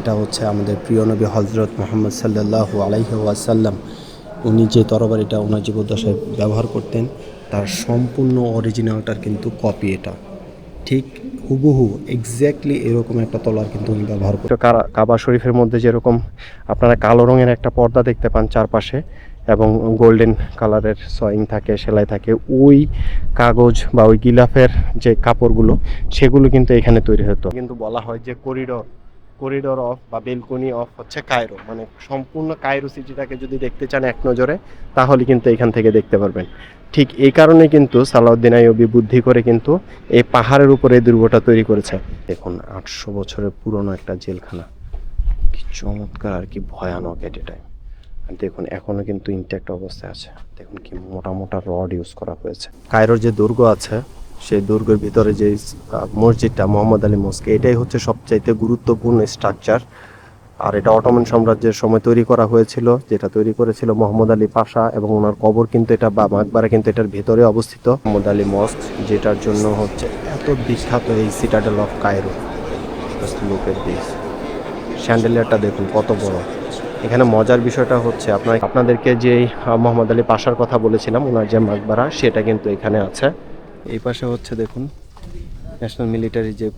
এটা হচ্ছে আমাদের প্রিয় নবী হজরত মোহাম্মদ সাল্লাহ আলাইহি ওয়াসাল্লাম। উনি যে তরবারিটা ওনার জীবদ্দশায় ব্যবহার করতেন তার সম্পূর্ণ অরিজিনালটার কিন্তু কপি এটা। ঠিক হুবহু এক্স্যাক্টলি এরকম একটা তলার কিন্তু উনি ব্যবহার করতেন কাবা শরীফের মধ্যে যেরকম আপনারা কালো রঙের একটা পর্দা দেখতে পান চারপাশে এবং গোল্ডেন কালারের সয়িং থাকে সেলাই থাকে ওই কাগজ বা ওই গিলাফের যে কাপড়গুলো সেগুলো কিন্তু এখানে তৈরি হতো। কিন্তু বলা হয় যে করিডোর করিডোর অফ বা বেলকনি অফ হচ্ছে কায়রো মানে সম্পূর্ণ কায়রো সিটিটাকে যদি দেখতে চান এক নজরে, তাহলে কিন্তু এখান থেকে দেখতে পারবেন। ঠিক এই কারণে কিন্তু সালাউদ্দিন আইয়ুবি বুদ্ধি করে কিন্তু এই পাহাড়ের উপরে দুর্গটা তৈরি করেছে। দেখুন, আটশো বছরের পুরনো একটা জেলখানা। কি চমৎকার আর কি ভয়ানক এট এ টাইম দেখুন, এখনও কিন্তু ইনট্যাক্ট অবস্থায় আছে। দেখুন, কি মোটা মোটা রড ইউজ করা হয়েছে। কায়রোর যে দুর্গ আছে সেই দুর্গের ভিতরে যে মসজিদটা, মোহাম্মদ আলী মসকে, এটাই হচ্ছে সবচাইতে গুরুত্বপূর্ণ স্ট্রাকচার আর এটা অটোমান সাম্রাজ্যের সময় তৈরি করা হয়েছিল, যেটা তৈরি করেছিল মোহাম্মদ আলী পাশা এবং ওনার কবর কিন্তু এটা বা মাকবারা কিন্তু এটার ভেতরে অবস্থিত। মোহাম্মদ আলী মস্ক, যেটার জন্য হচ্ছে এত বিখ্যাত এই সিটাডেল অফ কায়রো লোকের দিস স্যান্ডেলিয়ারটা দেখুন, কত বড়। এখানে মজার বিষয়টা হচ্ছে আপনার আপনাদেরকে যে মোহাম্মদ আলী পাশার কথা বলেছিলাম, ওনার যে মাকবারা, সেটা কিন্তু এখানে আছে। এই পাশে হচ্ছে দেখুন ন্যাশনাল মিলিটারি যে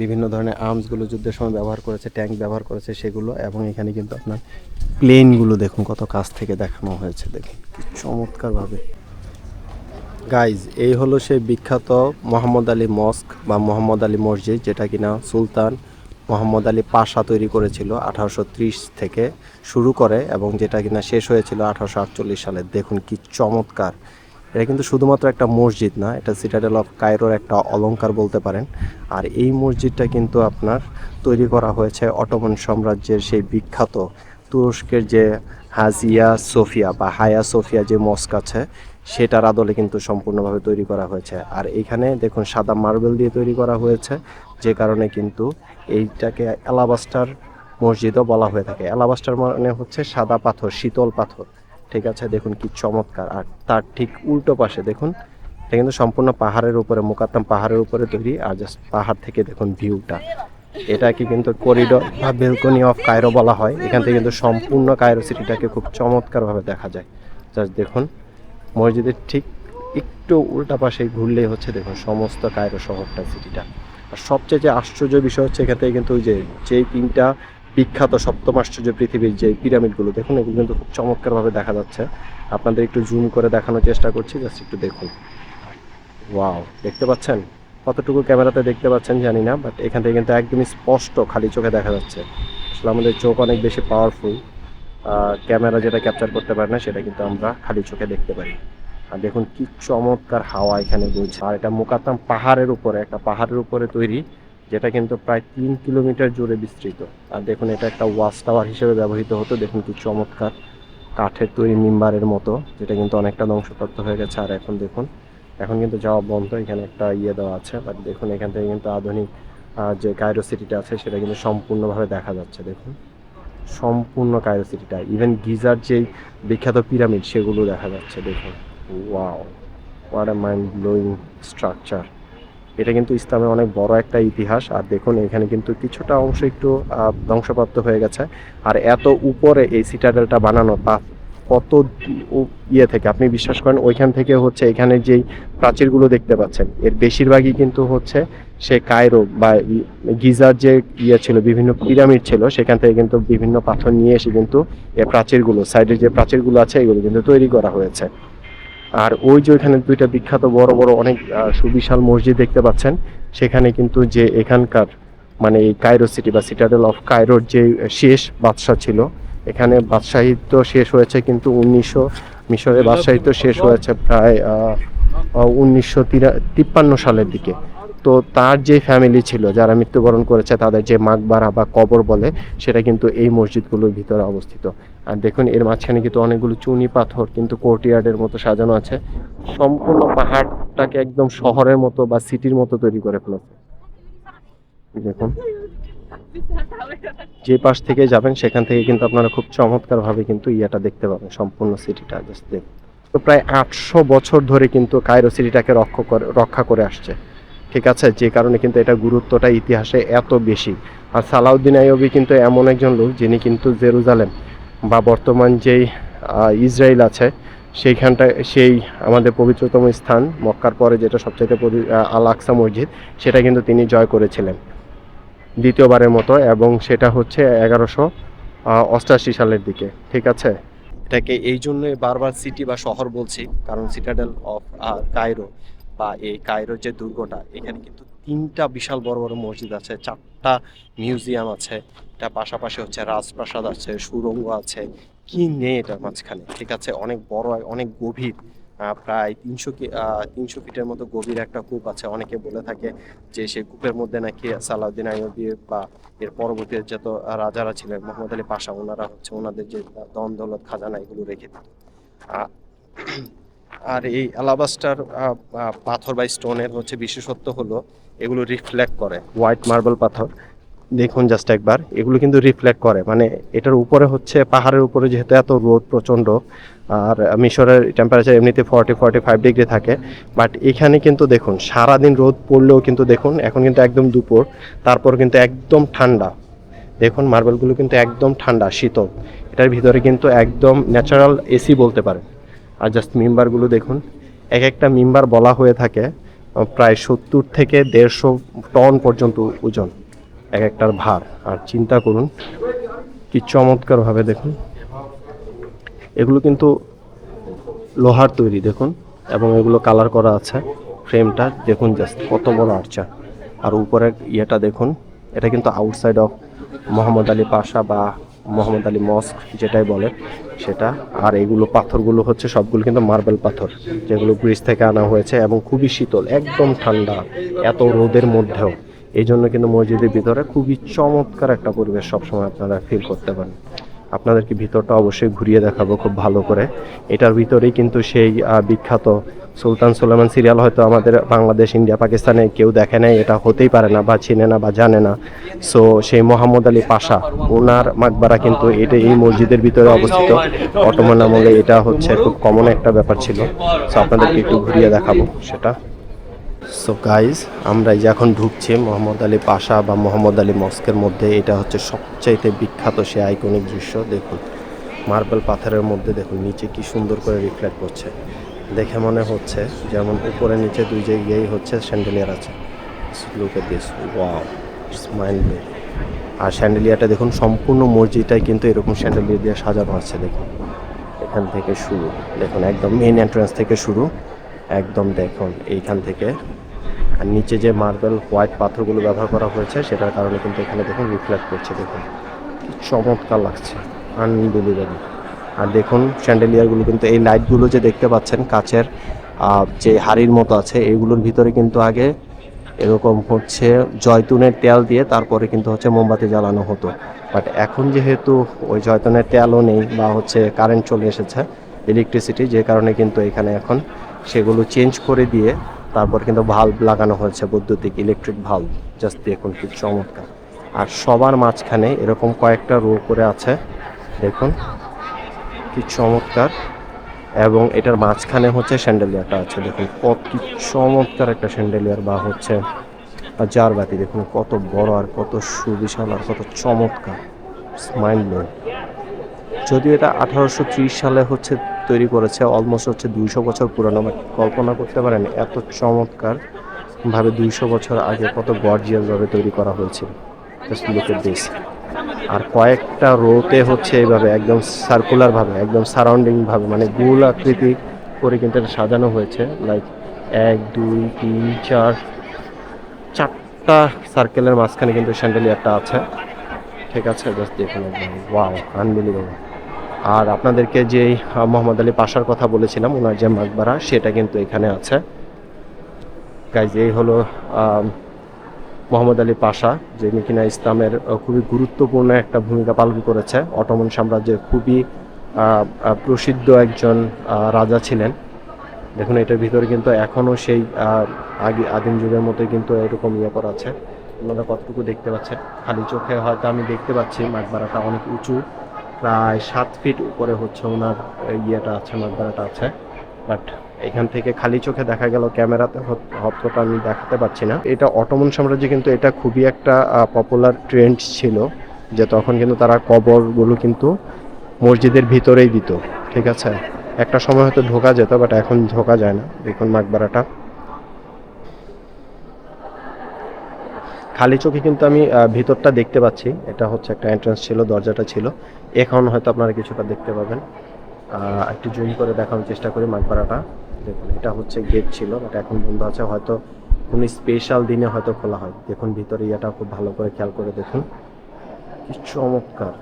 বিভিন্ন ধরনের আর্মসগুলো যুদ্ধের সময় ব্যবহার করেছে ট্যাঙ্ক ব্যবহার করেছে, সেগুলো এবং এখানে কিন্তু আপনার প্লেনগুলো দেখুন কত কাছ থেকে দেখানো হয়েছে, দেখুন চমৎকারভাবে। গাইজ এই হলো সেই বিখ্যাত মোহাম্মদ আলী মস্ক বা মোহাম্মদ আলী মসজিদ, যেটা কিনা সুলতান মোহাম্মদ আলী পাশা তৈরি করেছিল আঠারোশো ত্রিশ থেকে শুরু করে এবং যেটা কিনা শেষ হয়েছিল আঠারোশো আটচল্লিশ সালে। দেখুন কি চমৎকার। এটা কিন্তু শুধুমাত্র একটা মসজিদ না, এটা সিটাডেল অফ কায়রোর একটা অলঙ্কার বলতে পারেন। আর এই মসজিদটা কিন্তু আপনার তৈরি করা হয়েছে অটোমান সাম্রাজ্যের সেই বিখ্যাত তুরস্কের যে হাজিয়া সোফিয়া বা হায়া সোফিয়া যে মস্ক আছে, সেটার আদলে কিন্তু সম্পূর্ণভাবে তৈরি করা হয়েছে। আর এখানে দেখুন সাদা মার্বেল দিয়ে তৈরি করা হয়েছে, যে কারণে কিন্তু এইটাকে অ্যালাবাস্টার মসজিদও বলা হয়ে থাকে। অ্যালাবাস্টার মানে হচ্ছে সাদা পাথর, শীতল পাথর। ঠিক আছে, দেখুন কি চমৎকার। আর তার ঠিক উল্টো পাশে দেখুন, এটা কিন্তু সম্পূর্ণ পাহাড়ের উপরে মোকাত্তাম পাহাড়ের উপরে তৈরি। আর জাস্ট পাহাড় থেকে দেখুন ভিউটা এটাকে কিন্তু করিডোর বা বেলকনি অফ কায়রো বলা হয়। এখান থেকে কিন্তু সম্পূর্ণ কায়রো সিটিটাকে খুব চমৎকারভাবে দেখা যায়। জাস্ট দেখুন, মসজিদের ঠিক একটু উল্টা পাশে ঘুরলেই হচ্ছে দেখুন সমস্ত কায়রো শহরটা সিটিটা আর সবচেয়ে যে আশ্চর্য বিষয় হচ্ছে এখান থেকে কিন্তু ওই যে, যেই তিনটা বিখ্যাত সপ্তম আশ্চর্য পৃথিবীর যে পিরামিডগুলো, দেখুন, এগুলো কিন্তু খুব চমৎকারভাবে দেখা যাচ্ছে। আপনাদের একটু জুম করে দেখানোর চেষ্টা করছি জাস্ট একটু দেখুন। ওয়াও দেখতে পাচ্ছেন? কতটুকু ক্যামেরাতে দেখতে পাচ্ছেন জানি না বাট এখান থেকে কিন্তু একদমই স্পষ্ট খালি চোখে দেখা যাচ্ছে। আসলে আমাদের চোখ অনেক বেশি পাওয়ারফুল ক্যামেরা যেটা ক্যাপচার করতে পারে না, সেটা কিন্তু আমরা খালি চোখে দেখতে পারি। আর দেখুন কি চমৎকার হাওয়া এখানে বইছে। আর এটা মোকাতাম পাহাড়ের উপরে, একটা পাহাড়ের উপরে তৈরি যেটা কিন্তু প্রায় তিন কিলোমিটার জুড়ে বিস্তৃত। আর দেখুন, এটা একটা ওয়াচ টাওয়ার হিসেবে ব্যবহৃত হতো। দেখুন কি চমৎকার কাঠের তৈরি মিম্বারের মতো, যেটা কিন্তু অনেকটা ধ্বংসপ্রাপ্ত হয়ে গেছে। আর এখন দেখুন, এখন কিন্তু যাওয়া বন্ধ। এখানে একটা ইয়ে দেওয়া আছে বাট দেখুন, এখান থেকে কিন্তু আধুনিক যে কায়রো সিটিটা আছে, সেটা কিন্তু সম্পূর্ণভাবে দেখা যাচ্ছে। দেখুন, সম্পূর্ণ কায়রো সিটিটা ইভেন গিজার যেই বিখ্যাত পিরামিড, সেগুলো দেখা যাচ্ছে। দেখুন wow what a mind blowing structure এটা কিন্তু ইসলামের অনেক বড় একটা ইতিহাস। আর দেখুন, এখানে কিন্তু কিছুটা অংশ একটু ধ্বংসপ্রাপ্ত হয়ে গেছে। আর এত উপরে এই সিটাডেলটা বানানো, তা কত ইয়ে থেকে? আপনি বিশ্বাস করেন, ওইখান থেকে হচ্ছে এখানে যেই প্রাচীরগুলো দেখতে পাচ্ছেন, এর বেশিরভাগই কিন্তু হচ্ছে সে কায়রো বা গিজার যে ইয়ে ছিল, বিভিন্ন পিরামিড ছিল, সেখান থেকে কিন্তু বিভিন্ন পাথর নিয়ে এসে কিন্তু এই প্রাচীরগুলো, সাইডের যে প্রাচীরগুলো আছে, এগুলো কিন্তু তৈরি করা হয়েছে। আর ওই যে ওইখানে দুইটা বিখ্যাত বড় বড় অনেক সুবিশাল মসজিদ দেখতে পাচ্ছেন। সেখানে কিন্তু যে এখানকার মানে এই কায়রো সিটি বা সিটাডেল অফ কায়রোর যে শেষ বাদশাহ ছিল, এখানে বাদশাহিত্য শেষ হয়েছে কিন্তু উনিশশো মিশরে বাদশাহিত্য শেষ হয়েছে প্রায় উনিশশো তিপ্পান্ন সালের দিকে। তো তার যে ফ্যামিলি ছিল, যারা মৃত্যুবরণ করেছে, তাদের যে মাকবারা বা কবর বলে, সেটা কিন্তু এই মসজিদগুলোর ভিতরে অবস্থিত। আর দেখুন, এর মাঝখানে কিন্তু অনেকগুলো চুনি পাথর কিন্তু কোর্টিয়ার্ডের মতো সাজানো আছে। সম্পূর্ণ পাহাড়টাকে একদম শহরের মতো বা সিটির মতো তৈরি করে ফেলেছে। দেখুন। যে পাশ থেকে যাবেন, সেখান থেকে কিন্তু আপনারা খুব চমৎকার ভাবে কিন্তু ইয়েটা দেখতে পাবেন, সম্পূর্ণ সিটিটা জাস্ট দেখুন। তো প্রায় আটশো বছর ধরে কিন্তু কায়রো সিটিটাকে রক্ষা করে রক্ষা করে আসছে। ঠিক আছে, যে কারণে কিন্তু এটা গুরুত্বটা ইতিহাসে এত বেশি। আর সালাউদ্দিন আইয়ুবী কিন্তু এমন একজন লোক যিনি কিন্তু জেরুজালেম বা বর্তমান যেই ইসরায়েল আছে সেইখানটা সেই আমাদের পবিত্রতম স্থান মক্কার পরে যেটা সবচেয়ে আল আকসা মসজিদ, সেটা কিন্তু তিনি জয় করেছিলেন দ্বিতীয়বারের মতো এবং সেটা হচ্ছে এগারোশো অষ্টাশি সালের দিকে, ঠিক আছে? এটাকে এই জন্যই বারবার সিটি বা শহর বলছি, কারণ সিটাডেল অফ কায়রো বা এই কায়রোর যে দুর্গটা, এখানে কিন্তু তিনটা বিশাল বড় বড় মসজিদ আছে, চারটা মিউজিয়াম আছে, এটা পাশাপাশি হচ্ছে রাজপ্রাসাদ আছে, সুরঙ্গ আছে, কি নেই এটার মাঝখানে? ঠিক আছে, অনেক বড়, অনেক গভীর প্রায় তিনশো তিনশো ফিটের মতো গভীর একটা কূপ আছে। অনেকে বলে থাকে যে সেই কূপের মধ্যে নাকি সালাউদ্দিন আইয়ুবী বা এর পরবর্তী যত রাজারা ছিলেন, মোহাম্মদ আলী পাশা, ওনারা হচ্ছে ওনাদের যে দন দৌলত খাজানা, এগুলো রেখে দিত। আর এই অ্যালাবাস্টার পাথর বা স্টোনের হচ্ছে বিশেষত্ব হলো এগুলো রিফ্লেক্ট করে হোয়াইট মার্বেল পাথর। দেখুন জাস্ট একবার, এগুলো কিন্তু রিফ্লেক্ট করে মানে এটার উপরে হচ্ছে, পাহাড়ের উপরে যেহেতু এত রোদ প্রচণ্ড, আর মিশরের টেম্পারেচার এমনিতে ফর্টি ফর্টি ফাইভ ডিগ্রি থাকে বাট এখানে কিন্তু দেখুন, সারাদিন রোদ পড়লেও কিন্তু দেখুন, এখন কিন্তু একদম দুপুর, তারপর কিন্তু একদম ঠান্ডা। দেখুন মার্বেলগুলো কিন্তু একদম ঠান্ডা, শীতল। এটার ভিতরে কিন্তু একদম ন্যাচারাল এসি বলতে পারেন। আর জাস্ট মেম্বারগুলো দেখুন এক একটা মেম্বার বলা হয়ে থাকে প্রায় সত্তর থেকে দেড়শো টন পর্যন্ত ওজন এক একটার ভার। আর চিন্তা করুন, কি চমৎকারভাবে দেখুন। এগুলো কিন্তু লোহার তৈরি, দেখুন, এবং এগুলো কালার করা আছে ফ্রেমটা দেখুন জাস্ট কত বড় আর্চা আর উপরের ইয়েটা দেখুন, এটা কিন্তু outside of Mohammad Ali Pasha বা মোহাম্মদ আলী মস্ক যেটাই বলে সেটা। আর এগুলো পাথরগুলো হচ্ছে সবগুলো কিন্তু মার্বেল পাথর, যেগুলো গ্রিস থেকে আনা হয়েছে এবং খুবই শীতল, একদম ঠান্ডা, এত রোদের মধ্যেও। এই জন্য কিন্তু মসজিদের ভিতরে খুবই চমৎকার একটা পরিবেশ সবসময় আপনারা ফিল করতে পারেন। আপনাদেরকে ভিতরটা অবশ্যই ঘুরিয়ে দেখাবো খুব ভালো করে। এটার ভিতরেই কিন্তু সেই বিখ্যাত সুলতান সুলেমান সিরিয়াল হয়তো আমাদের বাংলাদেশ, ইন্ডিয়া, পাকিস্তানে কেউ দেখে নাই, এটা হতেই পারে না বা চিনে না বা জানে না। সো সেই মোহাম্মদ আলী পাশা ওনার মাকবারা কিন্তু এটা এই মসজিদের ভিতরে অবস্থিত। অটোমান আমলে এটা হচ্ছে খুব কমন একটা ব্যাপার ছিল। সো আপনাদেরকে একটু ঘুরিয়ে দেখাবো সেটা। সো গাইজ আমরা যে এখন ঢুকছি মোহাম্মদ আলী পাশা বা মোহাম্মদ আলী মস্কের মধ্যে, এটা হচ্ছে সবচাইতে বিখ্যাত সে আইকনিক দৃশ্য, দেখুন। মার্বেল পাথরের মধ্যে, দেখুন, নিচে কি সুন্দর করে রিফ্লেক্ট করছে। দেখে মনে হচ্ছে যেমন উপরে নিচে দুই জায়গায় হচ্ছে স্যান্ডেলিয়ার আছে। Look at this wow smile আর স্যান্ডেলিয়াটা দেখুন, সম্পূর্ণ মসজিদটাই কিন্তু এরকম স্যান্ডেলিয়া দিয়ে সাজানো আছে, দেখুন। এখান থেকে শুরু, দেখুন, একদম মেন এন্ট্রান্স থেকে শুরু। একদম দেখুন, এইখান থেকে। আর নিচে যে মার্বেল হোয়াইট পাথরগুলো ব্যবহার করা হয়েছে, সেটার কারণে কিন্তু এখানে দেখুন রিফ্লেক্ট করছে, দেখুন। চমৎকার লাগছে। আনবিলিভেবল আর দেখুন স্যান্ডেলিয়ারগুলো কিন্তু, এই লাইটগুলো যে দেখতে পাচ্ছেন, কাচের যে হাড়ির মতো আছে এইগুলোর ভিতরে কিন্তু আগে এরকম হচ্ছে জয়তুনের তেল দিয়ে তারপরে কিন্তু হচ্ছে মোমবাতি জ্বালানো হতো। বাট এখন যেহেতু ওই জয়তুনের তেলও নেই বা হচ্ছে কারেন্ট চলে এসেছে ইলেকট্রিসিটি যে কারণে কিন্তু এখানে এখন সেগুলো চেঞ্জ করে দিয়ে তারপর কিন্তু ভাল্ব লাগানো হয়েছে, বৈদ্যুতিক ইলেকট্রিক ভাল্ব জাস্ট দেখুন কি চমৎকার। আর সবার মাঝখানে এরকম কয়েকটা রো করে আছে, দেখুন কি চমৎকার। এবং এটার মাঝখানে হচ্ছে স্যান্ডেলিয়ারটা আছে, দেখুন কত চমৎকার একটা স্যান্ডেলিয়ার বা হচ্ছে জার বাতি, দেখুন কত বড় আর কত সুবিশাল আর কত চমৎকার। স্মাইল যদিও এটা আঠারোশো ত্রিশ সালে হচ্ছে তৈরি করেছে অলমোস্ট হচ্ছে দুইশো বছর পুরানো। বাট কল্পনা করতে পারেন, এত চমৎকার ভাবে দুইশো বছর আগে কত গর্জিয়াস ভাবে তৈরি করা হয়েছিল। জাস্ট লুক এট দিস আর কয়েকটা রোতে হচ্ছে এইভাবে একদম সার্কুলার ভাবে, একদম সারাউন্ডিং ভাবে মানে গোল আকৃতি করে কিন্তু এটা সাজানো হয়েছে। লাইক এক, দুই, তিন, চার, চারটা সার্কেলের মাঝখানে কিন্তু স্যান্ডেলিয়ারটা আছে। ঠিক আছে জাস্ট দেখুন একদম। ওয়াও আনবিলিভেবল আর আপনাদেরকে যে মোহাম্মদ আলী পাশার কথা বলেছিলাম ওনার যে মাকবারা সেটা কিন্তু এখানে আছে। গাইজ এই হলো মোহাম্মদ আলী পাশা যিনি কিনা ইসলামের খুবই গুরুত্বপূর্ণ একটা ভূমিকা পালন করেছে। অটোমন সাম্রাজ্যের খুবই প্রসিদ্ধ একজন রাজা ছিলেন। দেখুন, এটার ভিতরে কিন্তু এখনও সেই আগে, আদিম যুগের মতোই কিন্তু এরকম ইয়ে করা আছে। আপনারা কতটুকু দেখতে পাচ্ছেন? খালি চোখে হয়তো আমি দেখতে পাচ্ছি মাকবারাটা অনেক উঁচু। প্রায় সাত ফিট উপরে হচ্ছে ওনার ইয়েটা আছে মাকবারাটা আছে। বাট এখান থেকে খালি চোখে দেখা গেল ক্যামেরাতে হত- অতটা আমি দেখাতে পারছি না। এটা অটোমন সাম্রাজ্যে কিন্তু এটা খুবই একটা পপুলার ট্রেন্ড ছিল, যে তখন কিন্তু তারা কবরগুলো কিন্তু মসজিদের ভিতরেই দিত, ঠিক আছে? একটা সময় হয়তো ঢোকা যেত বাট এখন ঢোকা যায় না, দেখুন মাকবারাটা। খালি চোখে কিন্তু আমি ভিতরটা দেখতে পাচ্ছি। এটা হচ্ছে একটা এন্ট্রান্স ছিল, দরজাটা ছিল। এখন হয়তো আপনারা কিছুটা দেখতে পাবেন। একটু জুম করে দেখানোর চেষ্টা করি মাকবারাটা দেখুন, এটা হচ্ছে গেট ছিল বাট এখন বন্ধ আছে। হয়তো কোনো স্পেশাল দিনে হয়তো খোলা হয়। দেখুন, ভিতরে ইয়েটা খুব ভালো করে খেয়াল করে দেখুন। কি চমৎকার!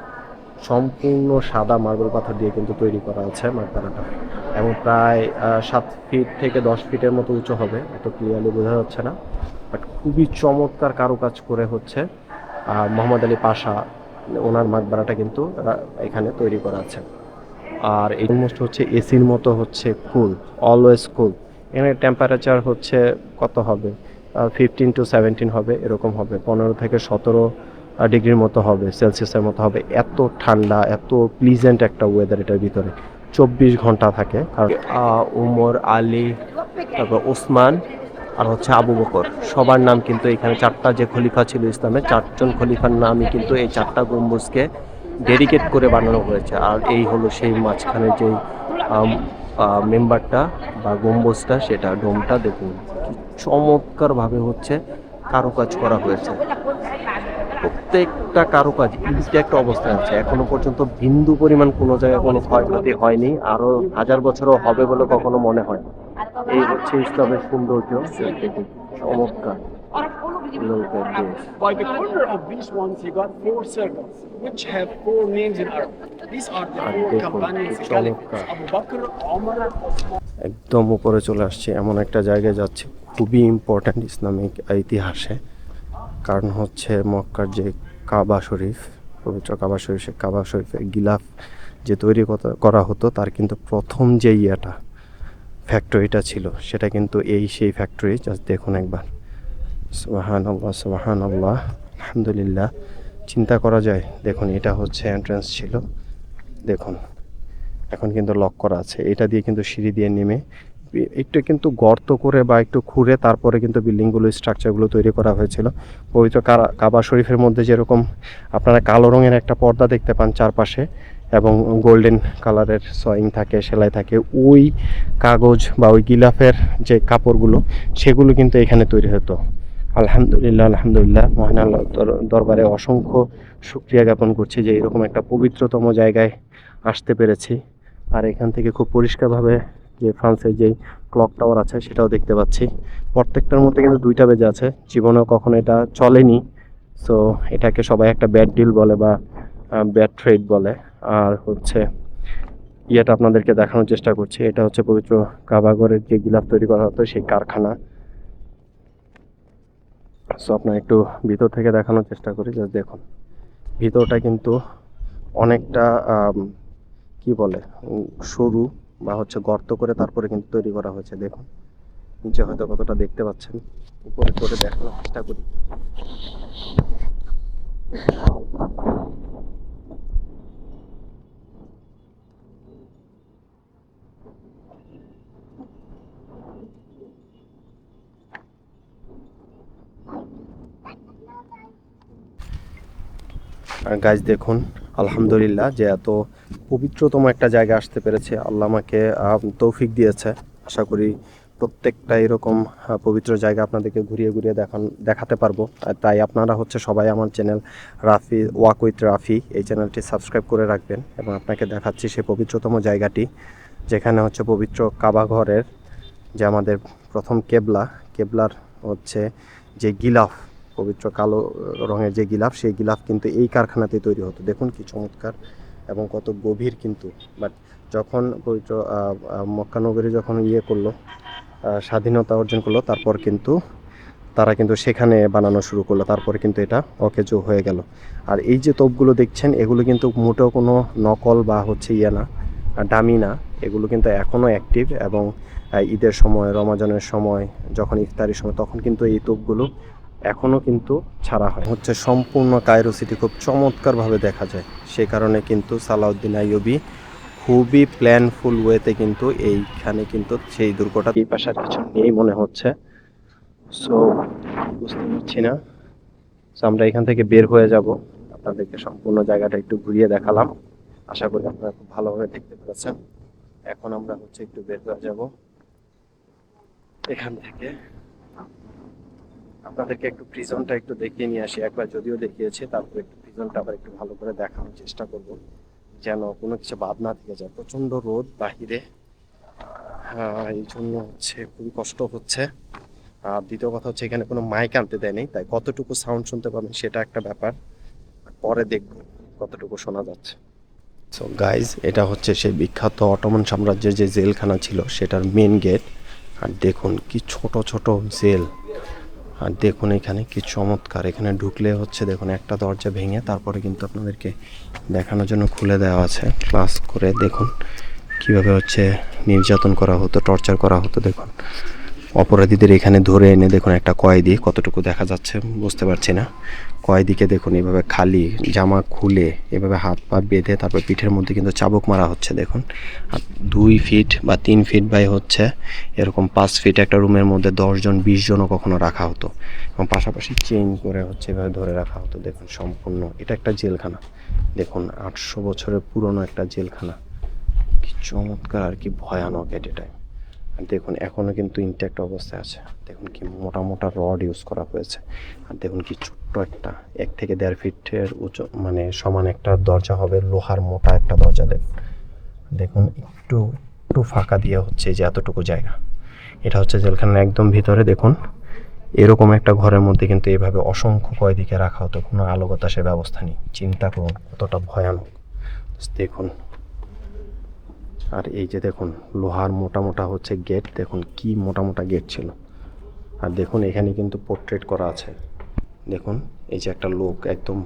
সম্পূর্ণ সাদা মার্বেল পাথর দিয়ে কিন্তু তৈরি করা আছে মাকবারাটা এবং প্রায় সাত ফিট থেকে দশ ফিটের মতো উঁচু হবে। এত ক্লিয়ারলি বোঝা যাচ্ছে না। বাট খুবই চমৎকার কারুকাজ করে হচ্ছে। মোহাম্মদ আলী পাশা, ওনার মাকবারাটা কিন্তু এখানে তৈরি করা আছে। আর এই হচ্ছে এসির মতো হচ্ছে কুল অলওয়েজ কুল এখানে টেম্পারেচার হচ্ছে কত হবে? ফিফটিন টু সেভেন্টিন হবে, এরকম হবে। পনেরো থেকে সতেরো ডিগ্রির মতো হবে, সেলসিয়াসের মতো হবে। এত ঠান্ডা, এত প্লিজেন্ট একটা ওয়েদার এটার ভিতরে। চব্বিশ ঘণ্টা থাকে। কারণ উমর আলী, তারপর ওসমান আর হচ্ছে আবু বকর। সবার নাম কিন্তু এখানে চারটা যে খলিফা ছিল ইসলামের চারজন খলিফার নামই কিন্তু এই চারটা গম্বুজকে ডেডিকেট করে বানানো হয়েছে। আর এই হলো সেই মাঝখানে যে মেম্বারটা বা গম্বুজটা, সেটা ডোমটা দেখুন। চমৎকারভাবে হচ্ছে কারুকাজ করা হয়েছে। প্রত্যেকটা কারুকাজ একটা অবস্থায় আছে। এখনও পর্যন্ত বিন্দু পরিমাণ কোনো জায়গায় কোনো ক্ষয়ক্ষতি হয়নি। আরও হাজার বছরও হবে বলে কখনো মনে হয়। এই হচ্ছে ইসলামের সৌন্দর্য। চমৎকার। Look at this. By the corner of these ones, you got four circles, which have four names in Arabic. These are the four companions, caliphs, Abu Bakr, Umar, Osman. একদম উপরে চলে আসছে। এমন একটা জায়গায় যাচ্ছে। খুবই ইম্পর্ট্যান্ট ইসলামিক ইতিহাসে। কারণ হচ্ছে মক্কার যে কাবা শরীফ, পবিত্র কাবা শরীফ সে কাবা শরীফের গিলাফ যে তৈরি করা হতো, তার কিন্তু প্রথম যে ইয়েটা, ফ্যাক্টরিটা ছিল, সেটা কিন্তু এই সেই ফ্যাক্টরি, জাস্ট দেখুন একবার। সুবাহান আল্লাহ সুবাহান আল্লাহ আলহামদুলিল্লাহ। চিন্তা করা যায়, দেখুন এটা হচ্ছে এন্ট্রান্স ছিল, দেখুন। এখন কিন্তু লক করা আছে, এটা দিয়ে কিন্তু সিঁড়ি দিয়ে নেমে একটু কিন্তু গর্ত করে বা একটু খুঁড়ে তারপরে কিন্তু বিল্ডিংগুলো স্ট্রাকচারগুলো তৈরি করা হয়েছিল। পবিত্র কাবা শরীফের মধ্যে যেরকম আপনারা কালো রঙের একটা পর্দা দেখতে পান চারপাশে এবং গোল্ডেন কালারের সয়িং থাকে, সেলাই থাকে, ওই কাগজ বা ওই গিলাফের যে কাপড়গুলো, সেগুলো কিন্তু এখানে তৈরি হতো। আলহামদুলিল্লাহ আলহামদুলিল্লাহ, মহান আল্লাহ দর- দরবারে অসংখ্য শুক্রিয়া জ্ঞাপন করছি যে এরকম একটা পবিত্রতম জায়গায় আসতে পেরেছি। আর এখান থেকে খুব পরিষ্কারভাবে যে ফ্রান্সের যেই ক্লক টাওয়ার আছে সেটাও দেখতে পাচ্ছি। প্রত্যেকটার মধ্যে কিন্তু দুইটা বেজে আছে। জীবনেও কখনো এটা চলেনি। সো এটাকে সবাই একটা ব্যাড ডিল বলে বা ব্যাড ট্রেড বলে। আর হচ্ছে, ইয়েটা আপনাদেরকে দেখানোর চেষ্টা করছি। এটা হচ্ছে পবিত্র কাবাগরের যে গিলাফ তৈরি করা হতো, সেই কারখানা। সো আপনার একটু ভিতর থেকে দেখানোর চেষ্টা করি জাস্ট দেখুন। ভিতরটা কিন্তু অনেকটা কি বলে সরু। বা হচ্ছে গর্ত করে তারপরে কিন্তু তৈরি করা হয়েছে, দেখুন। নিচে হয়তো কতটা দেখতে পাচ্ছেন। উপরে করে দেখানোর চেষ্টা করি। আর গাছ দেখুন আলহামদুলিল্লাহ যে এত পবিত্রতম একটা জায়গা আসতে পেরেছে। আল্লাহ আমাকে তৌফিক দিয়েছে। আশা করি প্রত্যেকটা এরকম পবিত্র জায়গা আপনাদেরকে ঘুরিয়ে ঘুরিয়ে দেখান, দেখাতে পারব। তাই আপনারা হচ্ছে সবাই আমার channel Rafi, walk with Rafi, এই চ্যানেলটি সাবস্ক্রাইব করে রাখবেন এবং আপনাকে দেখাচ্ছি সেই পবিত্রতম জায়গাটি, যেখানে হচ্ছে পবিত্র কাবা ঘরের যে আমাদের প্রথম কেবলা। কেবলার হচ্ছে যে গিলাফ পবিত্র কালো রঙের যে গিলাফ, সেই গিলাফ কিন্তু এই কারখানাতে তৈরি হতো। দেখুন কি চমৎকার এবং কত গভীর কিন্তু। বাট যখন পবিত্র মক্কানগরী যখন ইয়ে করল স্বাধীনতা অর্জন করল, তারপর কিন্তু তারা কিন্তু সেখানে বানানো শুরু করল। তারপরে কিন্তু এটা অকেজো হয়ে গেল। আর এই যে তোপগুলো দেখছেন, এগুলো কিন্তু মোটেও কোনো নকল বা হচ্ছে ইয়ে না ডামি না। এগুলো কিন্তু এখনও অ্যাক্টিভ এবং ঈদের সময়, রমাজানের সময়, যখন ইফতারির সময়, তখন কিন্তু এই তোপগুলো এখনও কিন্তু ছাড়া হয়। হচ্ছে সম্পূর্ণ কায়রো সিটি খুব চমৎকারভাবে দেখা যায়। সে কারণে কিন্তু সালাউদ্দিন আইয়ুবি খুবই প্ল্যানফুল ওয়েতে কিন্তু এইখানে কিন্তু সেই দুর্গটা এই পাশে আর কিছু নেই মনে হচ্ছে। সো বুঝতে পারছি না। So, আমরা এখান থেকে বের হয়ে যাব। আপনাদেরকে সম্পূর্ণ জায়গাটা একটু ঘুরিয়ে দেখালাম। আশা করি আপনারা খুব ভালোভাবে দেখতে পেরেছেন। এখন আমরা হচ্ছে একটু বের হয়ে যাব। এখান থেকে। আপনাদেরকে একটু প্রিজনটা একটু দেখিয়ে নিয়ে আসি। একবার যদিও দেখিয়েছি, তারপর একটু প্রিজনটা আবার একটু ভালো করে দেখানোর চেষ্টা করব, যেন কোনো কিছু বাদ না থেকে যায়। প্রচণ্ড রোদ বাহিরে। এই জন্য হচ্ছে খুবই কষ্ট হচ্ছে। আর দ্বিতীয় কথা হচ্ছে, এখানে কোনো মাইক আনতে দেয়নি তাই কতটুকু সাউন্ড শুনতে পাবেন সেটা একটা ব্যাপার। পরে দেখব কতটুকু শোনা যাচ্ছে। সো গাইজ এটা হচ্ছে সেই বিখ্যাত অটোমান সাম্রাজ্যের যে জেলখানা ছিল, সেটার মেন গেট আর দেখুন কি ছোট ছোট জেল। আর দেখুন এখানে কি চমৎকার। এখানে ঢুকলে হচ্ছে দেখুন একটা দরজা ভেঙে তারপরে কিন্তু আপনাদেরকে দেখানোর জন্য খুলে দেওয়া আছে। ক্লাস করে দেখুন কীভাবে হচ্ছে নির্যাতন করা হতো, টর্চার করা হতো দেখুন। অপরাধীদের এখানে ধরে এনে দেখুন একটা কয়েদি কতটুকু দেখা যাচ্ছে, বুঝতে পারছি না। কয়েদিকে দেখুন এভাবে খালি জামা খুলে এভাবে হাত পা বেঁধে তারপর পিঠের মধ্যে কিন্তু চাবুক মারা হচ্ছে, দেখুন। আর দুই ফিট বা তিন ফিট বাই হচ্ছে, এরকম পাঁচ ফিট একটা রুমের মধ্যে দশজন, বিশ জনও কখনো রাখা হতো। এবং পাশাপাশি চেইন করে হচ্ছে এভাবে ধরে রাখা হতো, দেখুন সম্পূর্ণ। এটা একটা জেলখানা। দেখুন আটশো বছরের পুরনো একটা জেলখানা। কি চমৎকার আর কি ভয়ানক এট টাইম আর দেখুন এখনও কিন্তু ইনট্যাক্ট অবস্থায় আছে। দেখুন কি মোটা মোটা রড ইউজ করা হয়েছে। আর দেখুন কি ছোট্ট একটা, এক থেকে দেড় ফিটের উঁচু মানে সমান একটা দরজা হবে, লোহার মোটা একটা দরজা দেখুন। দেখুন, একটু একটু ফাঁকা দিয়ে হচ্ছে যে এতটুকু জায়গা। এটা হচ্ছে জেলখানার একদম ভিতরে, দেখুন। এরকম একটা ঘরের মধ্যে কিন্তু এভাবে অসংখ্য কয়েদিকে রাখা হতো, কোনো আলো বাতাসের ব্যবস্থা নেই। চিন্তা করুন, কতটা ভয়ানক। দেখুন আর এই যে দেখুন, লোহার মোটা মোটা হচ্ছে গেট দেখুন কি মোটা মোটা গেট ছিল। আর দেখুন এখানে কিন্তু পোর্ট্রেট করা আছে। দেখুন, এই যে একটা লোক একদম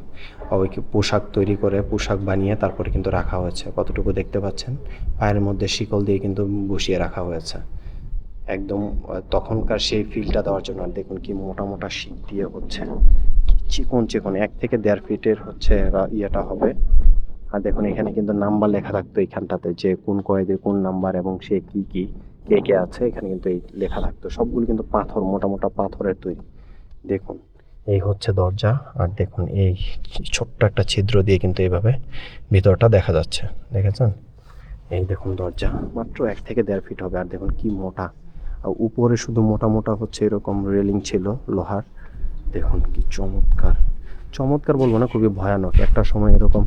পোশাক তৈরি করে, পোশাক বানিয়ে তারপরে কিন্তু রাখা হয়েছে। কতটুকু দেখতে পাচ্ছেন? পায়ের মধ্যে শিকল দিয়ে কিন্তু বসিয়ে রাখা হয়েছে। একদম তখনকার সেই ফিলটা দেওয়ার জন্য। আর দেখুন কি মোটা মোটা শীত দিয়ে হচ্ছে। চিকন চিকন, এক থেকে দেড় ফিটের হচ্ছে ইয়েটা হবে। আর দেখুন, এখানে কিন্তু নাম্বার লেখা থাকতো এইখানটাতে যে কোন কয়েদের কোন নাম্বার এবং সে কি কি, কে কে আছে, এখানে কিন্তু এই লেখা থাকতো। সবগুলো কিন্তু পাথর, মোটা মোটা পাথরের তৈরি। দেখুন, এই হচ্ছে দরজা আর দেখুন, এই ছোট্ট একটা ছিদ্র দিয়ে কিন্তু এইভাবে ভিতরটা দেখা যাচ্ছে। দেখেছেন? এই দেখুন দরজা, মাত্র এক থেকে দেড় ফিট হবে। আর দেখুন কি মোটা। আর উপরে শুধু মোটা মোটা হচ্ছে এরকম রেলিং ছিল লোহার। দেখুন কি চমৎকার। চমৎকার বলব না, খুবই ভয়ানক। একটা সময় এরকম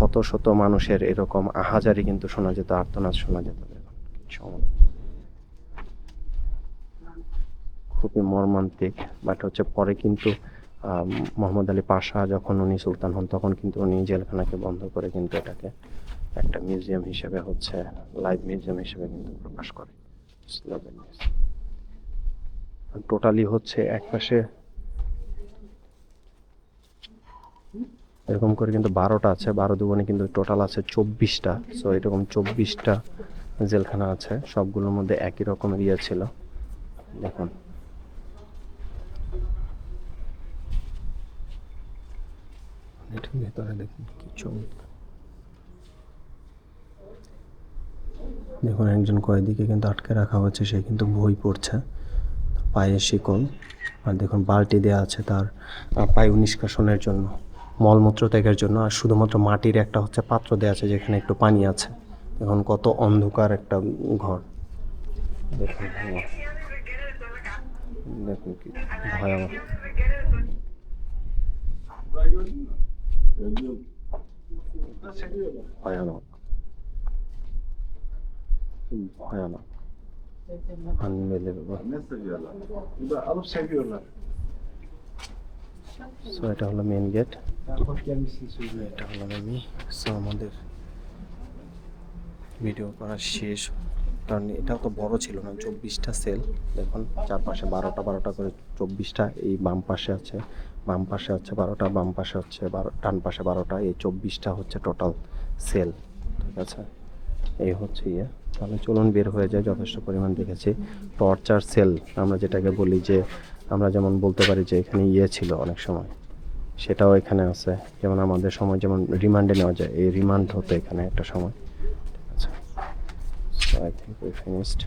শত শত মানুষের এরকম আহাজারি কিন্তু শোনা যেত, আর্তনাদ শোনা যেত। খুবই মর্মান্তিক বাট হচ্ছে পরে কিন্তু মোহাম্মদ আলী পাশা যখন উনি সুলতান হন, তখন কিন্তু উনি জেলখানাকে বন্ধ করে কিন্তু এটাকে একটা মিউজিয়াম হিসেবে হচ্ছে, লাইভ মিউজিয়াম হিসেবে কিন্তু প্রকাশ করে। টোটালি হচ্ছে এক পাশে এরকম করে কিন্তু বারোটা আছে, বারো দুগুণে কিন্তু টোটাল আছে চব্বিশটা। সো এরকম চব্বিশটা জেলখানা আছে, সবগুলোর মধ্যে একই রকমের ইয়ে ছিল। দেখুন। ভেতরে দেখুন কি দেখুন, একজন কয়েদিকে কিন্তু আটকে রাখা হচ্ছে সে কিন্তু বই পড়ছে পায়ে শিকল। আর দেখুন, বালতি দেওয়া আছে তার বায়ু নিষ্কাশনের জন্য। মলমূত্র ত্যাগের জন্য আর শুধুমাত্র মাটির একটা হচ্ছে পাত্র দেওয়া আছে যেখানে একটু পানি আছে এখন কত অন্ধকার একটা ঘর দেখুন ভয়ানক। দেখুন কি ভয়ানক ভয়ানক ভয়ানক unbelievable Ne seviyorlar? Alıp seviyorlar. So এটা হলো মেন গেট. এটা হলো আমি সো আমাদের ভিডিও করা শেষ। কারণ এটাও তো বড় ছিল না, চব্বিশটা সেল দেখুন, চারপাশে বারোটা বারোটা করে চব্বিশটা এই বাম পাশে আছে। বাম পাশে হচ্ছে বারোটা, বাম পাশে হচ্ছে বারো, ডান পাশে বারোটা। এই চব্বিশটা হচ্ছে টোটাল সেল ঠিক আছে? এই হচ্ছে ইয়ে। তাহলে চলুন বের হয়ে যায় যথেষ্ট পরিমাণ দেখেছি। টর্চার সেল আমরা যেটাকে বলি যে আমরা যেমন বলতে পারি যে এখানে ইয়ে ছিল অনেক সময়, সেটাও এখানে আছে। যেমন আমাদের সময় যেমন রিমান্ডে নেওয়া যায়, এই রিমান্ড হতো এখানে একটা সময়। ঠিক আছে আই উই ফিনিশড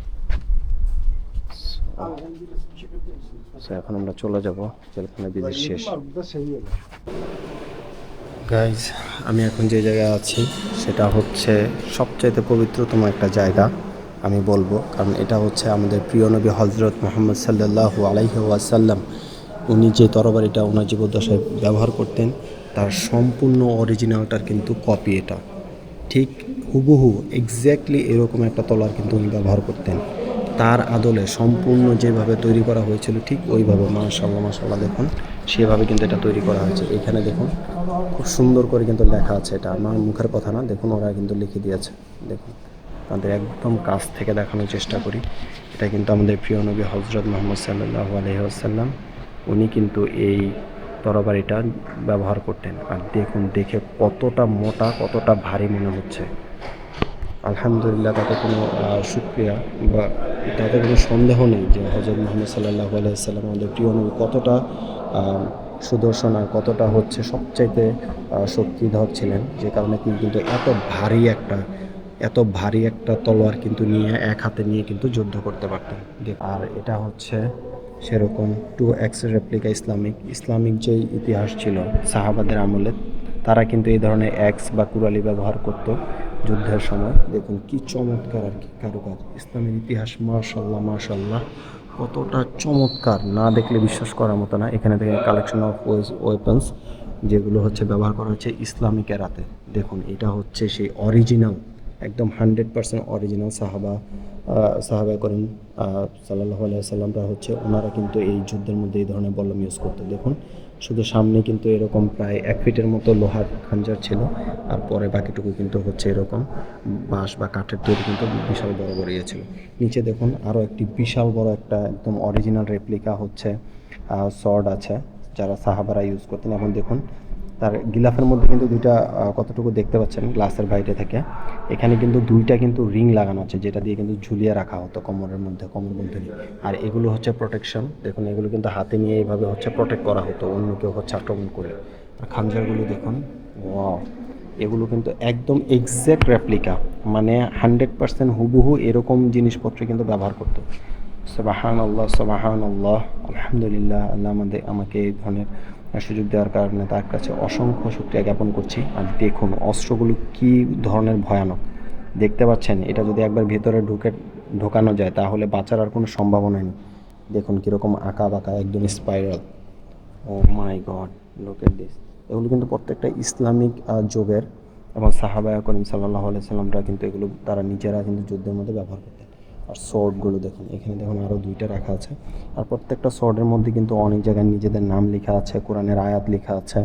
সো এখন আমরা চলে যাব জেলখানা ভিজিট শেষ। গাইজ আমি এখন যে জায়গায় আছি, সেটা হচ্ছে সবচাইতে পবিত্রতম একটা জায়গা। আমি বলব। কারণ এটা হচ্ছে আমাদের প্রিয় নবী হজরত মোহাম্মদ সাল্লাল্লাহু আলাইহি ওয়াসাল্লাম। উনি যে তরবারিটা ওনার জীবদ্দশায় ব্যবহার করতেন, তার সম্পূর্ণ অরিজিনালটার কিন্তু কপি এটা। ঠিক হুবহু এক্স্যাক্টলি এরকম একটা তলার কিন্তু উনি ব্যবহার করতেন। তার আদলে সম্পূর্ণ যেভাবে তৈরি করা হয়েছিল, ঠিক ওইভাবে মাশাল্লাহ মাশাল্লাহ দেখুন, সেভাবে কিন্তু এটা তৈরি করা হয়েছে। এখানে দেখুন, খুব সুন্দর করে কিন্তু লেখা আছে এটা। আমার মুখের কথা না, দেখুন, ওরা কিন্তু লিখে দিয়েছে। দেখুন। তাদের একদম কাছ থেকে দেখানোর চেষ্টা করি। এটা কিন্তু আমাদের প্রিয় নবী হজরত মোহাম্মদ সাল্লাহ আলহিহাসাল্লাম উনি কিন্তু এই তরবারিটা ব্যবহার করতেন। আর দেখুন, দেখে কতটা মোটা, কতটা ভারী মনে হচ্ছে। আলহামদুলিল্লাহ, তাতে কোনো সুক্রিয়া বা তাতে কোনো সন্দেহ নেই যে হজরত মোহাম্মদ সাল্লাহ আলাইসাল্লাম আমাদের প্রিয় নবী কতটা সুদর্শন আর কতটা হচ্ছে সবচাইতে শক্তিধর ছিলেন। যে কারণে তিনি কিন্তু এত ভারী একটা এত ভারী একটা তলোয়ার কিন্তু নিয়ে এক হাতে নিয়ে কিন্তু যুদ্ধ করতে পারতেন। আর এটা হচ্ছে সেরকম two X replica Islamic. Islamic যে ইতিহাস ছিল সাহাবাদের আমলে, তারা কিন্তু এই ধরনের এক্স বা কুরালি ব্যবহার করত যুদ্ধের সময়। দেখুন কি চমৎকার আর কি কারুকাজ। ইসলামের ইতিহাস মার্শাল্লাহ মার্শাল্লাহ কতটা চমৎকার। না দেখলে বিশ্বাস করার মতো না। এখানে থেকে কালেকশন অফ ওয়েপন্স যেগুলো হচ্ছে ব্যবহার করা হচ্ছে ইসলামিক এরাতে দেখুন, এটা হচ্ছে সেই অরিজিনাল একদম হান্ড্রেড পার্সেন্ট অরিজিনাল সাহাবা সাহাবা করেন সাল্লাহ সাল্লামরা হচ্ছে ওনারা কিন্তু এই যুদ্ধের মধ্যে এই ধরনের বল্লম ইউজ করতো। দেখুন, শুধু সামনে কিন্তু এরকম প্রায় এক ফিটের মতো লোহার খাঞ্জার ছিল, আর পরে বাকিটুকু কিন্তু হচ্ছে এরকম বাঁশ বা কাঠের তৈরি কিন্তু বিশাল বড় বড় ইয়ে ছিল। নিচে দেখুন আরও একটি বিশাল বড় একটা একদম অরিজিনাল রেপ্লিকা হচ্ছে সর্ড আছে, যারা সাহাবারা ইউজ করতেন। এখন দেখুন তার গিলাফের মধ্যে কিন্তু দুইটা কতটুকু দেখতে পাচ্ছেন গ্লাসের বাইরে থেকে, এখানে কিন্তু দুইটা কিন্তু রিং লাগানো আছে, যেটা দিয়ে কিন্তু ঝুলিয়ে রাখা হতো কোমরের মধ্যে, কোমর মধ্যে আর এগুলো হচ্ছে প্রোটেকশন দেখুন এগুলো কিন্তু হাতে নিয়ে এইভাবে হচ্ছে প্রোটেক্ট করা হতো, অন্য কেউ হচ্ছে আক্রমণ করে আর খাঞ্জারগুলো দেখুন ওয়াও এগুলো কিন্তু একদম এক্স্যাক্ট রেপ্লিকা মানে হান্ড্রেড পার্সেন্ট হুবহু এরকম জিনিসপত্র কিন্তু ব্যবহার করতো। সবাহান আল্লাহ সবাহান আল্লাহ আলহামদুলিল্লাহ, আল্লাহ আমাদের, আমাকে এই ধরনের সুযোগ দেওয়ার কারণে তার কাছে অসংখ্য শুক্রিয়া জ্ঞাপন করছি। আর দেখুন, অস্ত্রগুলো কী ধরনের ভয়ানক। দেখতে পাচ্ছেন, এটা যদি একবার ভেতরে ঢুকে, ঢোকানো যায়, তাহলে বাঁচার আর কোনো সম্ভাবনা নেই। দেখুন, কীরকম আঁকা বাঁকা একদম স্পাইরাল ও মাই গড লোক এট দিস এগুলো কিন্তু প্রত্যেকটা ইসলামিক যুগের এবং সাহাবায়া করিম সাল্লাহ সাল্লামরা কিন্তু এগুলো, তারা নিজেরা কিন্তু যুদ্ধের মধ্যে ব্যবহার করতেন। আর সোর্ডগুলো দেখুন, এখানে দেখুন আরও দুইটা রাখা আছে। আর প্রত্যেকটা সোর্ডের মধ্যে কিন্তু অনেক জায়গায় নিজেদের নাম লেখা আছে, কোরআনের আয়াত লেখা আছে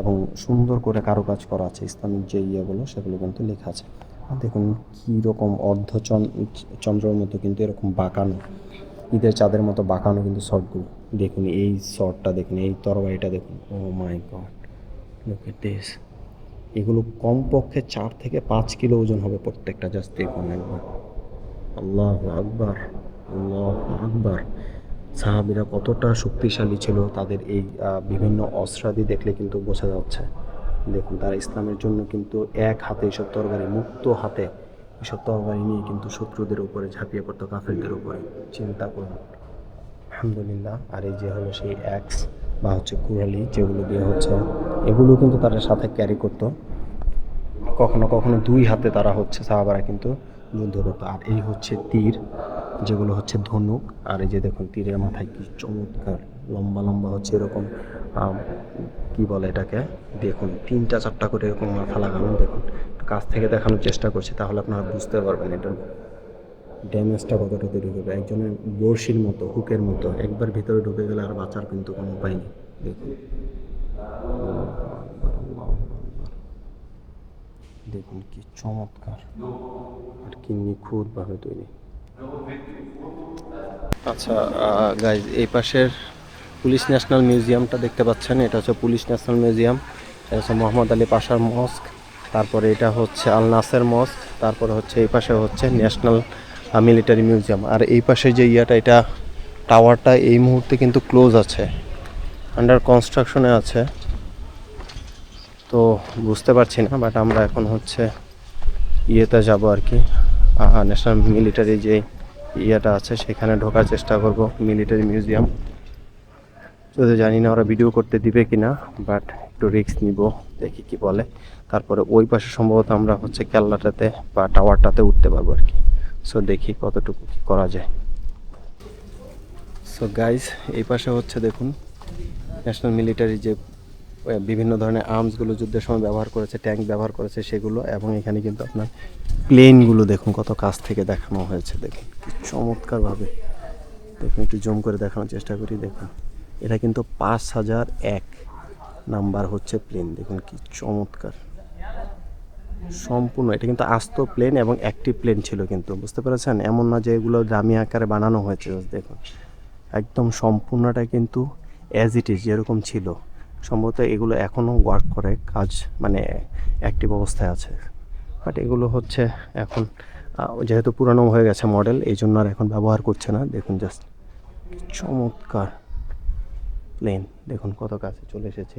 এবং সুন্দর করে কারুকাজ করা আছে, ইসলামিক যে ইয়েগুলো সেগুলো কিন্তু লেখা আছে। আর দেখুন কীরকম অর্ধ চন্দ্রের মতো কিন্তু এরকম বাঁকানো। ঈদের চাঁদের মতো বাঁকানো কিন্তু শর্টগুলো দেখুন এই শর্টটা দেখুন এই তরবারিটা, দেখুন, ও মাই গড লুক এগুলো কমপক্ষে চার থেকে পাঁচ কিলো ওজন হবে প্রত্যেকটা জাস্ট দেখুন একবার। আল্লাহ আকবার আল্লাহ আকবার। সাহাবিরা কতটা শক্তিশালী ছিল তাদের এই বিভিন্ন অস্ত্রাদি দেখলে কিন্তু বোঝা যাচ্ছে। দেখুন, তারা ইসলামের জন্য কিন্তু এক হাতে এসব তরবারি, মুক্ত হাতে এসব তরবারি নিয়ে কিন্তু শত্রুদের উপরে ঝাঁপিয়ে পড়তো, কাফেরদের উপরে। চিন্তা করুন। আলহামদুলিল্লাহ, আর এই যে হলো সেই অ্যাক্স বা হচ্ছে কুড়ালি যেগুলো দিয়ে হচ্ছে, এগুলো কিন্তু তারা সাথে ক্যারি করতো। কখনো কখনো দুই হাতে তারা হচ্ছে, সাহাবারা কিন্তু যুদ্ধ আর এই হচ্ছে তীর, যেগুলো হচ্ছে ধনুক। আর এই যে দেখুন, তীরের মাথায় কি চমৎকার, লম্বা লম্বা হচ্ছে এরকম কি বলে এটাকে? দেখুন, তিনটা চারটা করে এরকম মাথা লাগানো, দেখুন। কাছ থেকে দেখানোর চেষ্টা করছি, তাহলে আপনারা বুঝতে পারবেন এটার ড্যামেজটা কতটা তৈরি করবে? একজনের বড়শির মতো, হুকের মতো, একবার ভিতরে ঢুকে গেলে আর বাঁচার কিন্তু কোনো উপায় নেই। দেখুন। দেখুন কি চমৎকার। আর কি নিখুঁতভাবে তৈরি। আচ্ছা গাইজ এই পাশের পুলিশ ন্যাশনাল মিউজিয়ামটা দেখতে পাচ্ছেন। এটা হচ্ছে পুলিশ ন্যাশনাল মিউজিয়াম। এটা হচ্ছে মোহাম্মদ আলী পাশার মস্ক। তারপরে এটা হচ্ছে আল নাসের মস্ক। তারপরে হচ্ছে এই পাশে হচ্ছে ন্যাশনাল মিলিটারি মিউজিয়াম। আর এই পাশে যে ইয়াটা, এটা টাওয়ারটা এই মুহূর্তে কিন্তু ক্লোজ আছে। আন্ডার কনস্ট্রাকশনে আছে। তো বুঝতে পারছি না বাট আমরা এখন হচ্ছে ইয়েতে যাব আর কি। ন্যাশনাল মিলিটারি যে ইয়েটা আছে, সেখানে ঢোকার চেষ্টা করব মিলিটারি মিউজিয়াম যদি জানি না ওরা ভিডিও করতে দিবে কিনা বাট একটু রিস্ক নিব, দেখি কি বলে। তারপরে ওই পাশে সম্ভবত আমরা হচ্ছে কেল্লাটাতে বা টাওয়ারটাতে উঠতে পারব আর কি। সো দেখি কতটুকু কি করা যায়। সো গাইজ এই পাশে হচ্ছে দেখুন ন্যাশনাল মিলিটারি যে বিভিন্ন ধরনের আর্মসগুলো যুদ্ধের সময় ব্যবহার করেছে ট্যাঙ্ক ব্যবহার করেছে সেগুলো এবং এখানে কিন্তু আপনার প্লেনগুলো দেখুন কত কাছ থেকে দেখানো হয়েছে, দেখুন চমৎকারভাবে। দেখুন একটু জুম করে দেখানোর চেষ্টা করি, দেখুন। এটা কিন্তু পাঁচ হাজার এক নাম্বার হচ্ছে প্লেন দেখুন কি চমৎকার। সম্পূর্ণ, এটা কিন্তু আস্ত প্লেন এবং অ্যাক্টিভ প্লেন ছিল কিন্তু, বুঝতে পেরেছেন? এমন না যে এগুলো দামি আকারে বানানো হয়েছে, দেখুন। একদম সম্পূর্ণটা কিন্তু অ্যাজ ইট ইজ যেরকম ছিল। সম্ভবত এগুলো এখনও ওয়ার্ক করে, কাজ মানে অ্যাক্টিভ অবস্থায় আছে। বাট এগুলো হচ্ছে এখন যেহেতু পুরানো হয়ে গেছে মডেল এই জন্য আর এখন ব্যবহার করছে না। দেখুন জাস্ট চমৎকার প্লেন দেখুন কত কাছে চলে এসেছি।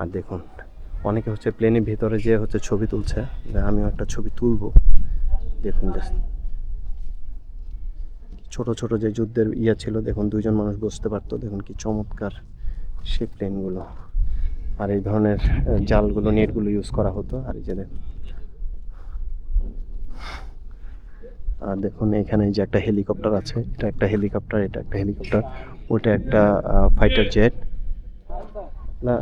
আর দেখুন, অনেকে হচ্ছে প্লেনের ভিতরে যে হচ্ছে ছবি তুলছে। আমিও একটা ছবি তুলবো। দেখুন জাস্ট ছোট ছোট যে যুদ্ধের ইয়ে ছিল, দেখুন দুইজন মানুষ বসতে পারতো। দেখুন কি চমৎকার। সেই প্লেনগুলো আর এই ধরনের জালগুলো, নেটগুলো ইউজ করা হতো। আর এই যে আর দেখুন, এখানে যে একটা হেলিকপ্টার আছে, এটা একটা হেলিকপ্টার এটা একটা হেলিকপ্টার ওটা একটা ফাইটার জেট না।